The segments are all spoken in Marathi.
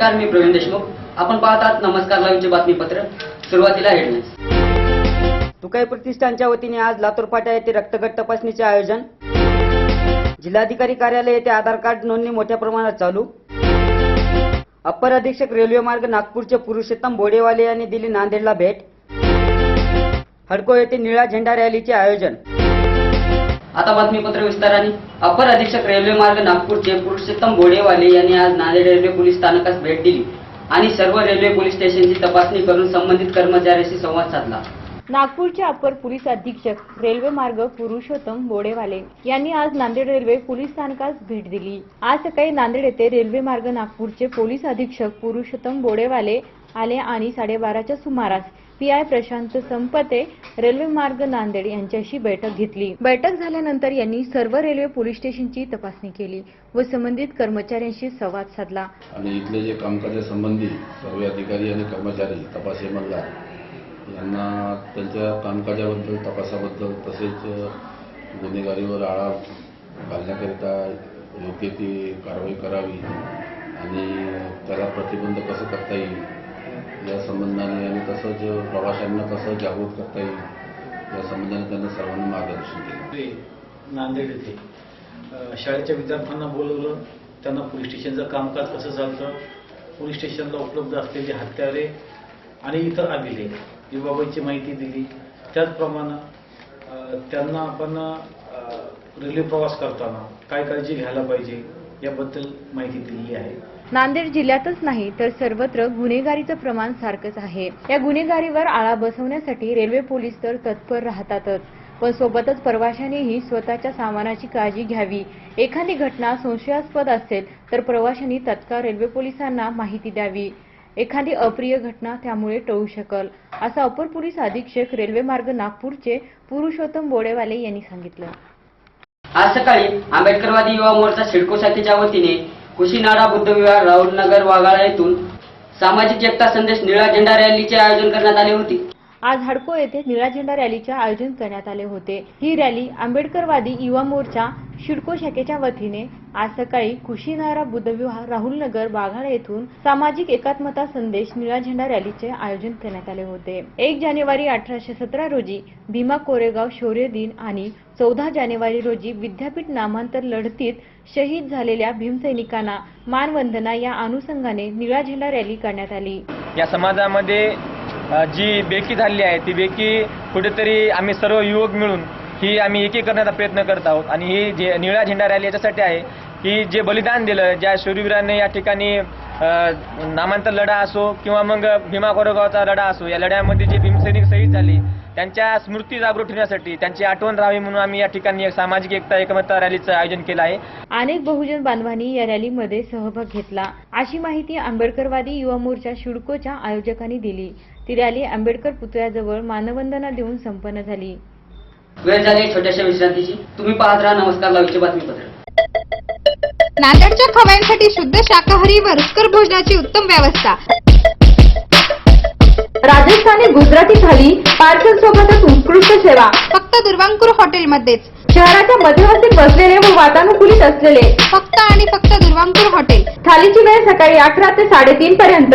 नमस्कार मी प्रवीण देशमुख. आपण पाहतात नमस्कार लाईव्हचे बातमीपत्र. सुरुवातीला हेडलाईन्स तुकाई प्रतिष्ठानच्या वतीने आज लातूर फाटा येथे रक्तगट तपासणीचे आयोजन. जिल्हाधिकारी कार्यालय येथे आधार कार्ड नोंदणी मोठ्या प्रमाणात चालू. अप्पर अधीक्षक रेल्वे मार्ग नागपूरचे पुरुषोत्तम बोडेवाले यांनी दिली नांदेडला भेट. हडको येथे निळा झेंडा रॅलीचे आयोजन. आता बातमीपत्र विस्ताराने. अपर अधीक्षक रेल्वे मार्ग नागपूर नागपूरचे पुरुषोत्तम बोडेवाले यांनी आज नांदेड रेल्वे पोलीस स्थानकास भेट दिली आणि सर्व रेल्वे पोलीस स्टेशनची तपासणी करून संबंधित कर्मचाऱ्यांशी संवाद साधला. नागपूरचे अपर पोलीस अधीक्षक रेल्वे मार्ग पुरुषोत्तम बोडेवाले यांनी आज नांदेड रेल्वे पोलीस स्थानकास भेट दिली. आज सकाळी नांदेड येथे रेल्वे मार्ग नागपूरचे पोलीस अधीक्षक पुरुषोत्तम बोडेवाले आले आणि साडेबाराच्या सुमारास पी आय प्रशांत संपते रेल्वे मार्ग नांदेड यांच्याशी बैठक घेतली. बैठक झाल्यानंतर यांनी सर्व रेल्वे पोलीस स्टेशनची तपासणी केली व संबंधित कर्मचाऱ्यांशी संवाद साधला. आणि इथले जे कामकाजासंबंधी सर्व अधिकारी आणि कर्मचारी तपासी मल्ला यांना त्यांच्या कामकाजाबद्दल तपासाबद्दल तसेच गुन्हेगारीवर आळा घालण्याकरिता योग्य ती कारवाई करावी आणि त्याला प्रतिबंध कसं करता येईल या संबंधाने आणि तसंच प्रवाशांना कसं जागृत करता येईल या संबंधाने त्यांना सर्वांना मार्गदर्शन केलं. ते नांदेड येथे शाळेच्या विद्यार्थ्यांना बोलवलं. त्यांना पोलीस स्टेशनचं कामकाज कसं चालतं? पोलीस स्टेशनला उपलब्ध असलेली हत्यारे आणि इतर अभिलेख याबाबतची माहिती दिली. त्याचप्रमाणे त्यांना आपण रेल्वे प्रवास करताना काय काळजी घ्यायला पाहिजे याबद्दल माहिती दिलेली आहे. नांदेड जिल्ह्यातच नाही तर सर्वत्र गुन्हेगारीचं प्रमाण सारखंच आहे. या गुन्हेगारीवर आळा बसवण्यासाठी रेल्वे पोलीस तर तत्पर राहतातच पण सोबतच प्रवाशांनीही स्वतःच्या सामानाची काळजी घ्यावी. एखादी घटना संशयास्पद असेल तर प्रवाशांनी तत्काळ रेल्वे पोलिसांना माहिती द्यावी. एखादी अप्रिय घटना त्यामुळे टळू शकल असं अपर पोलीस अधीक्षक रेल्वे मार्ग नागपूरचे पुरुषोत्तम बोडेवाले यांनी सांगितलं. आज सकाळी आंबेडकरवादी युवा मोर्चा सिडको शाखेच्या वतीने कुशीनाडा बुद्धविहार राहुलनगर वाघाळा येथून सामाजिक एकता संदेश निळा झेंडा रॅलीचे आयोजन करण्यात आले होते. आज हडको येथे निळा झेंडा रॅलीचे आयोजन करण्यात आले होते. ही रॅली आंबेडकरवादी युवा मोर्चा शिडको शाखेच्या वतीने आज सकाळी कुशीनारा बुद्धविहार राहुलनगर बाघाडा येथून सामाजिक एकात्मता संदेश निळा झेंडा रॅलीचे आयोजन करण्यात आले होते. एक जानेवारी अठराशे सतरा रोजी भीमा कोरेगाव शौर्य दिन आणि चौदा जानेवारी रोजी विद्यापीठ नामांतर लढतीत शहीद झालेल्या भीमसैनिकांना मानवंदना या अनुषंगाने निळा झेंडा रॅली करण्यात आली. या समाजामध्ये जी बेकी झालेली आहे ती बेकी कुठेतरी आम्ही सर्व युवक मिळून ही आम्ही एकी करण्याचा प्रयत्न करत आहोत. आणि ही जे निळा झेंडा रॅली याच्यासाठी आहे की जे बलिदान दिलं ज्या शूरवीरांनी या ठिकाणी नामांतर लढा असो किंवा मग भीमा कोरेगावचा लढा असो या लढ्यामध्ये जे भीमसैनिक शहीद झाले त्यांच्या स्मृती जागृत ठेवण्यासाठी त्यांची आठवण राहावी म्हणून आम्ही या ठिकाणी एक सामाजिक एकता एकमता रॅलीचं आयोजन केलं आहे. अनेक बहुजन बांधवांनी या रॅलीमध्ये सहभाग घेतला. अशी माहिती आंबेडकरवादी युवा मोर्चा शिडकोच्या आयोजकांनी दिली. ती रॅली आंबेडकर पुतळ्याजवळ मानवंदना देऊन संपन्न झाली. वेळ झाली छोट्याशा विश्रांतीची. तुम्ही पाहत राहा नमस्कार लाईव्हचे बातमीपत्र. नांदेडच्या खव्यांसाठी शुद्ध शाकाहारी व रुचकर भोजनाची उत्तम व्यवस्था. राजस्थानी गुजराती थाली पार्सल सोबतच उत्कृष्ट सेवा. फक्त दुर्वांकुर हॉटेलमध्येच. शहराच्या मध्यवर्ती बसलेले व वातानुकूलित असलेले. फक्त आणि फक्त दुर्वांकुर हॉटेल. थालीची वेळ सकाळी अकरा ते साडेतीन पर्यंत.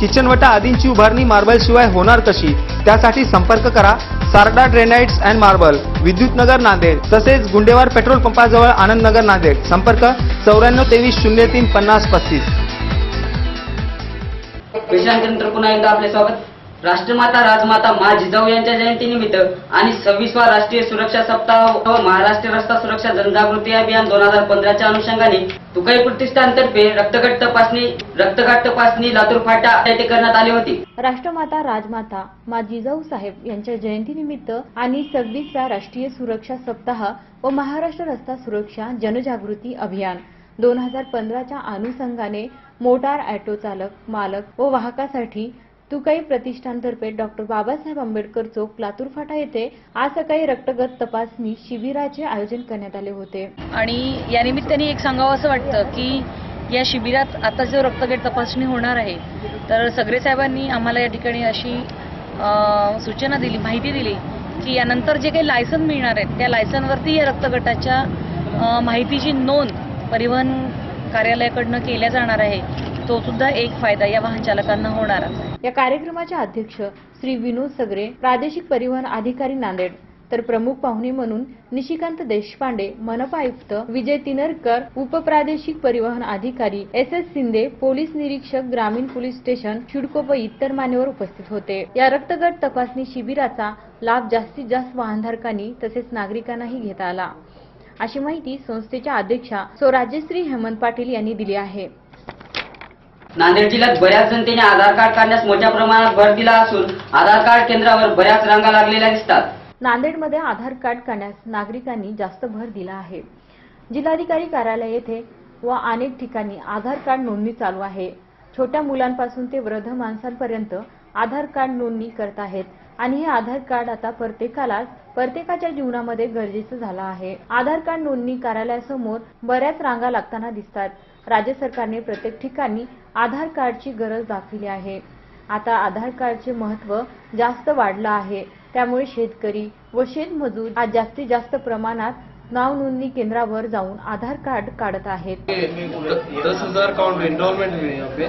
किचनवटा आदींची उभारणी मार्बल शिवाय होणार कशी? त्यासाठी संपर्क करा. Sarda granites and marble Vidyutnagar Nanded तसेच गुंडेवार पेट्रोल पंपाजवळ आनंदनगर नांदेड. संपर्क चौऱ्याण्णव तेवीस शून्य तीन पन्नास पस्तीस. पुन्हा एकदा आपले स्वागत. राष्ट्रमाता राजमाता मा जिजाऊ यांच्या जयंतीनिमित्त आणि सव्वीसवा राष्ट्रीय सुरक्षा सप्ताह व महाराष्ट्र रस्ता सुरक्षा जनजागृती अभियान दोन हजार पंधराच्या अनुषंगाने तुकाई प्रतिष्ठानतर्फे रक्तगट तपासणी रक्तगट तपासणी लातूर फाटा येथे करण्यात आली होती. राष्ट्रमाता राजमाता मा जिजाऊ साहेब यांच्या जयंतीनिमित्त आणि सव्वीसव्या राष्ट्रीय सुरक्षा सप्ताह व महाराष्ट्र रस्ता सुरक्षा जनजागृती अभियान दोन हजार पंधराच्या अनुषंगाने मोटार ऑटो चालक मालक व वाहकासाठी तुकाई प्रतिष्ठानतर्फे डॉक्टर बाबासाहेब आंबेडकर चौक लातूर फाटा येथे आज सकाळी रक्तगट तपासणी शिबिराचे आयोजन करण्यात आले होते. आणि या निमित्ताने एक सांगावं असं वाटतं की या शिबिरात आता जो रक्तगट तपासणी होणार आहे तर सगळे साहेबांनी आम्हाला या ठिकाणी अशी सूचना दिली माहिती दिली की यानंतर जे काही लायसन मिळणार आहेत त्या लायसनवरती या रक्तगटाच्या माहितीची नोंद परिवहन कार्यालयाकडनं केल्या जाणार आहे तो सुद्धा एक फायदा या वाहन चालकांना होणार. आहे या कार्यक्रमाचे अध्यक्ष श्री विनोद सगरे प्रादेशिक परिवहन अधिकारी नांदेड तर प्रमुख पाहुणे म्हणून निशिकांत देशपांडे मनपा आयुक्त विजय तिनरकर उपप्रादेशिक परिवहन अधिकारी एस एस शिंदे पोलीस निरीक्षक ग्रामीण पोलीस स्टेशन शिडको व इतर मान्यवर उपस्थित होते. या रक्तगट तपासणी शिबिराचा लाभ जास्तीत जास्त वाहनधारकांनी तसेच नागरिकांनाही घेता आला. अशी माहिती संस्थेच्या अध्यक्षा सो राजश्री हेमंत पाटील यांनी दिली आहे. नांदेड जिल्ह्यात बऱ्याच जनतेने आधार कार्ड काढण्यास मोठ्या प्रमाणात भर दिला असून आधार कार्ड केंद्रावर बऱ्याच रांगा लागलेल्या दिसतात. नांदेडमध्ये आधार कार्ड काढण्यास नागरिकांनी जास्त भर दिला आहे. जिल्हाधिकारी कार्यालय येथे व अनेक ठिकाणी आधार कार्ड नोंदणी चालू आहे. छोट्या मुलांपासून ते वृद्ध माणसांपर्यंत आधार कार्ड नोंदणी करत आहेत आणि हे आधार कार्ड आता प्रत्येकाला प्रत्येकाच्या जीवनामध्ये गरजेचं झालं आहे. आधार कार्ड नोंदणी कार्यालयासमोर बऱ्याच रांगा लागताना दिसतात. राज्य सरकारने प्रत्येक ठिकाणी आधार कार्डची गरज दाखविली आहे. आता आधार कार्डचे महत्त्व जास्त वाढलं आहे. त्यामुळे शेतकरी व शेतमजूर आज जास्तीत जास्त प्रमाणात नाव नोंदणी केंद्रावर जाऊन आधार कार्ड काढत आहेत. दस हजार काउंट एनरोलमेंट हुए यहाँ पे.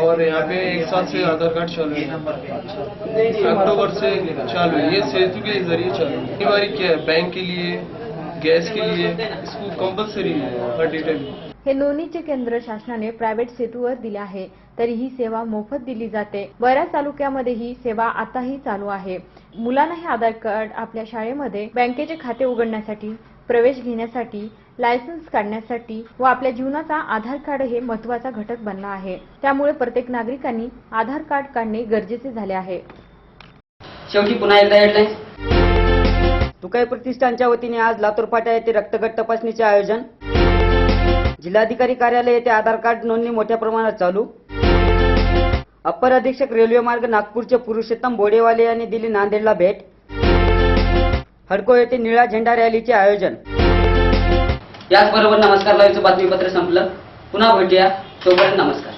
और यहाँ पे एक साल से आधार कार्ड चालू है। अक्टूबर से चालू है। ये सेतु के जरिए चालू है। ये क्या है? बैंक के लिए गैस के लिए इसको कंपलसरी है हर डिटेल हे नोंदणीचे केंद्र शासनाने प्रायव्हेट सेतूवर दिले आहे तरी ही सेवा मोफत दिली जाते. बऱ्याच तालुक्यामध्ये ही सेवा आताही चालू आहे. मुलांना हे आधार कार्ड आपल्या शाळेमध्ये बँकेचे खाते उघडण्यासाठी प्रवेश घेण्यासाठी लायसन्स काढण्यासाठी व आपल्या जीवनाचा आधार कार्ड हे महत्त्वाचा घटक बनला आहे. त्यामुळे प्रत्येक नागरिकांनी आधार कार्ड काढणे गरजेचे झाले आहे. शेवटी पुन्हा एकदा हेडलाईन्स तुकाई प्रतिष्ठानच्या वतीने आज लातूर फाटा येथे रक्तगट तपासणीचे आयोजन? जिल्हाधिकारी कार्यालय येथे आधार कार्ड नोंदणी मोठ्या प्रमाणात चालू? अप्पर अधीक्षक रेल्वे मार्ग नागपूरचे पुरुषोत्तम बोडेवाले यांनी दिली नांदेडला भेट? हडको येथे निळा झेंडा रॅलीचे आयोजन? याचबरोबर नमस्कार लाईव्हचं बातमीपत्र संपलं. पुन्हा भेटूया. तोपर्यंत नमस्कार.